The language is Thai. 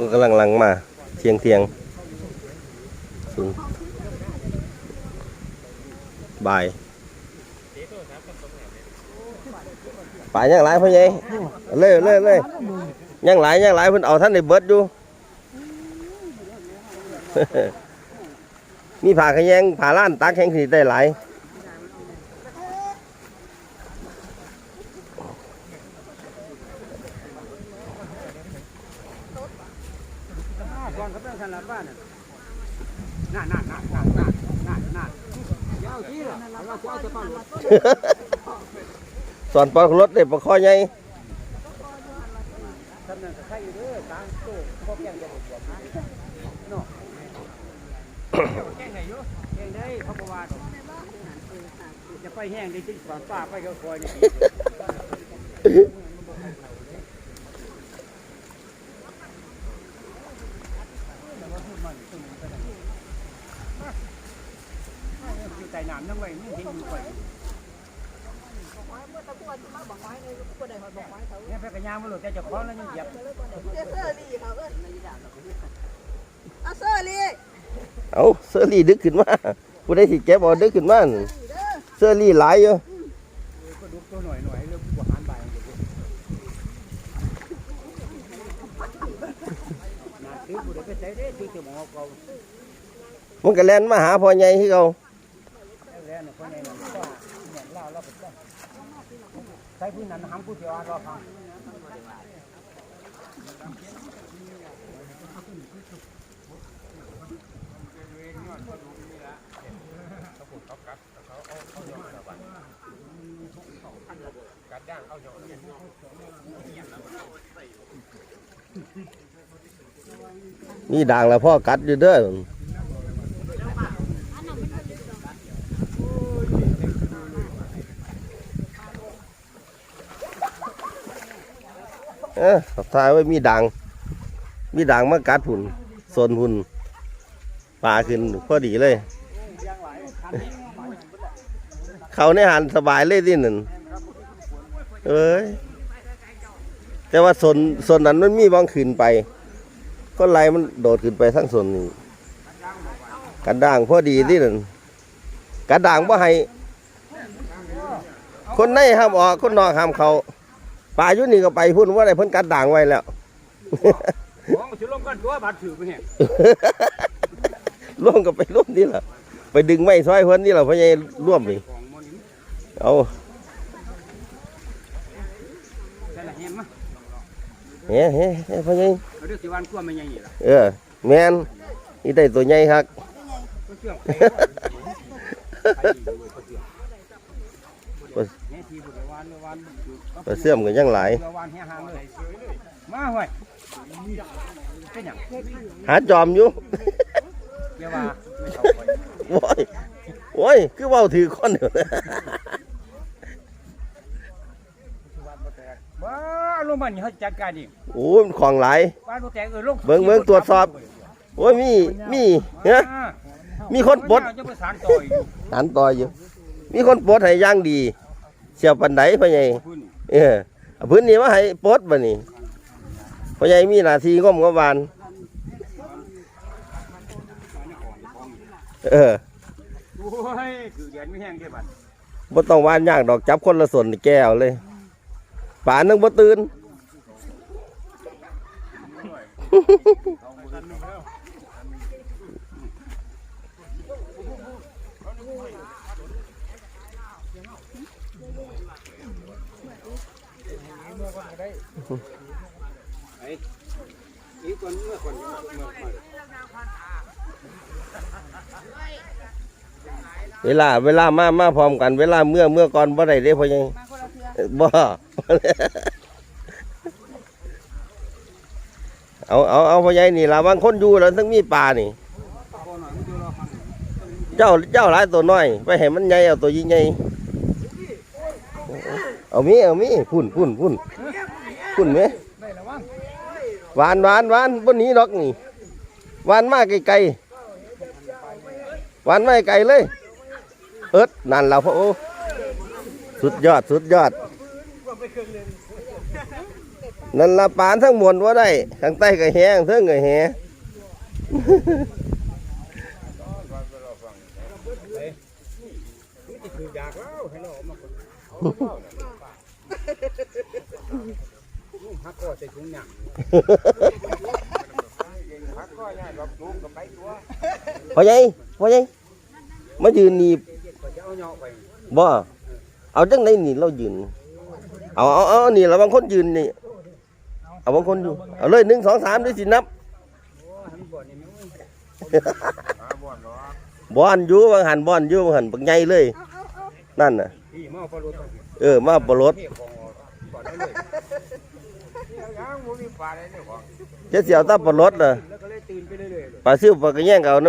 ก็กำลังลังมาเทียงเทียงศูนย์บ่ายป่ายังหลายพ่อใหญ่เล่เล่เล่ยังหลายยังหลายเพิ่นเอาท่านในเบิดอยู่มีผ่าขยงผ่าล้านตักแข็งสีได้หลาย ก่อนเขาเป็นขนาดบ้านน่ะน่ะน่ะน่ะน่ะน่ะน่ะเจ้าที่ล่ะเราเจ้าจะปั้นสอนปอนรถได้ปลาคอใหญ่ทำนั่นก็ใช่อยู่เด้อกลางโต๊ะพวกแกงจะบวกเนาะแกงไหนอยู่แกงได้เขาบอกว่าจะไปแห้งได้จริงสอนป้าไปก็คอยนี่ ใต้น้ำนั่งไว้ไม่เห็นอยู่ไปเนี่ยไปกระยางมาหลุดแต่จะคล้องแล้วยังเหยียบเอาเสื้อลีเอาเสื้อรี่ดึกขึ้นมาผู้ใดสิเก็บอาดึกขึ้นมาเสื้อรี่หลายอยู่ก็ดูตัวหน่อยหน่อยเรื่องผู้หารบนาซื้อะมองเขามันก็แล่นมาหาพ่อใหญ่ที่เขา แล้วเนี่ยคนไหนเนี่ยก็เนี่ยเล่าเล่าไปใช้ผู้นั้นหำผู้เดียวรอฟังมีด่างแล้วพ่อกัดอยู่เด้อ เออทายไว้มีด่าง มีด่างมากัดหุ่นโซนหุ่นปลาขึ้นพอดีเลย เขาในหันสบายเลยที่หนั่นเอ้ย แต่ว่าส่วนส่วนนั้นมันมีบางขึ้นไป ก็ไล่มันโดดขึ้นไปทั้งส่วนนี้กันด่างพอดีที่หนั่นกันด่างว่าให้ คนในห้ามออก คนนอกห้ามเขา ป่าอยุนี่ก็ไปพุ่นว่าอะไรเพิ่นกัดด่างไว้แล้วของมันจะลงกันตัวบาดถือไปเนี่ยร่วมกับไปร่วมนี่แหละไปดึงไม้ซอยเพิ่นนี่แหละพ่อใหญ่ร่วมนี่ของมันนี่เอาใช่ละเห็นมั้ยเฮ้เฮ้เฮ้พ่อใหญ่เราเรียกสิวันกลัวไม่ใหญ่นี่ล่ะเออแมนนี่ได้ตัวใหญ่ครับ ก็เชื่อมไปเนี่ยทีบุตรวันวัน ปลาเสื่อมกันยังหลายเรือวันแห่หางเลยมาเว้ยเป็นหยังหาจอมอยู่เรียกว่าไม่เข้าไปโว้ยโว้ยคือเว้าถือคนเดียวว้าลงมันนี่เขาจัดการดิโอ้ยมันของหลายบ้านบ่แตกเออลงเบิ่งเบิ่งตรวจสอบโอ้ยมีมีเฮ้ยมีคนปลดจะประสานต่อยอยู่หันต่ออยู่มีคนปลดให้อย่างดี เสียวปันไดพ่อใหญ่พื้น เออเอาพื้นนี้มาให้ปลดบ่นี่พ่อใหญ่มีหน้าที่ง้มกบาน เออโอ้ยคือเดือนไม่แห้งเด้บัดบ่ต้องวานยากดอกจับคนละส่วนนี่แก้วเลยป่านึงบ่ตื่น อีกคนเมื่อคนเมื่อเมื่อเวลาเวลามามาพร้อมกัน เวลาเมื่อเมื่อก่อนบ่ได้เด้พ่อใหญ่บ่เอาเอาเอาพ่อใหญ่นี่ละบางคนอยู่แล้วทั้งมีปลานี่ เจ้าเจ้าหลายตัวน้อย ไปให้มันใหญ่เอาตัวยิ่งใหญ่เอามีเอามีพุ่นพุ่นพุ่น พุ่นไหมหวานหวานหวานบนนี้ดอกนี่หวานมากไกลๆหวานไม่ไกลเลย เอิดนั่นแล้วพ่อโอสุดยอดสุดยอด นั่นละปานทั้งมวลว่าได้ข้งใต้ก็แห้งเทิงก็แห้งอยากแล้วให้เราออกมาคนนุ่ม ฮักก็ใส่ถุงหนังฮักก็เนี่ยดอกจุกกับไปตัวพ่อใหญ่พ่อใหญ่มายืนนี่บ่เอาจังไดนี่เรายืนเอาเอาเอานี่เราบางคนยืนนี่เอาบางคนอยู่เอาเลยหนึ่งสองสามด้วยสินับบอนอยู่บางหันบอนอยู่บางหันบักใหญ่เลย นั่นน่ะพี่มาปลดเออมาบรถเทพของก่อนได้เลยยั งบ่มีปลาอะไรเนี่ยของจะเสียวตาบรถน่ะแล้วก็เลยตื่นไปเรื่อยๆ ปลาซิวปลากระแยงเอาน้ำ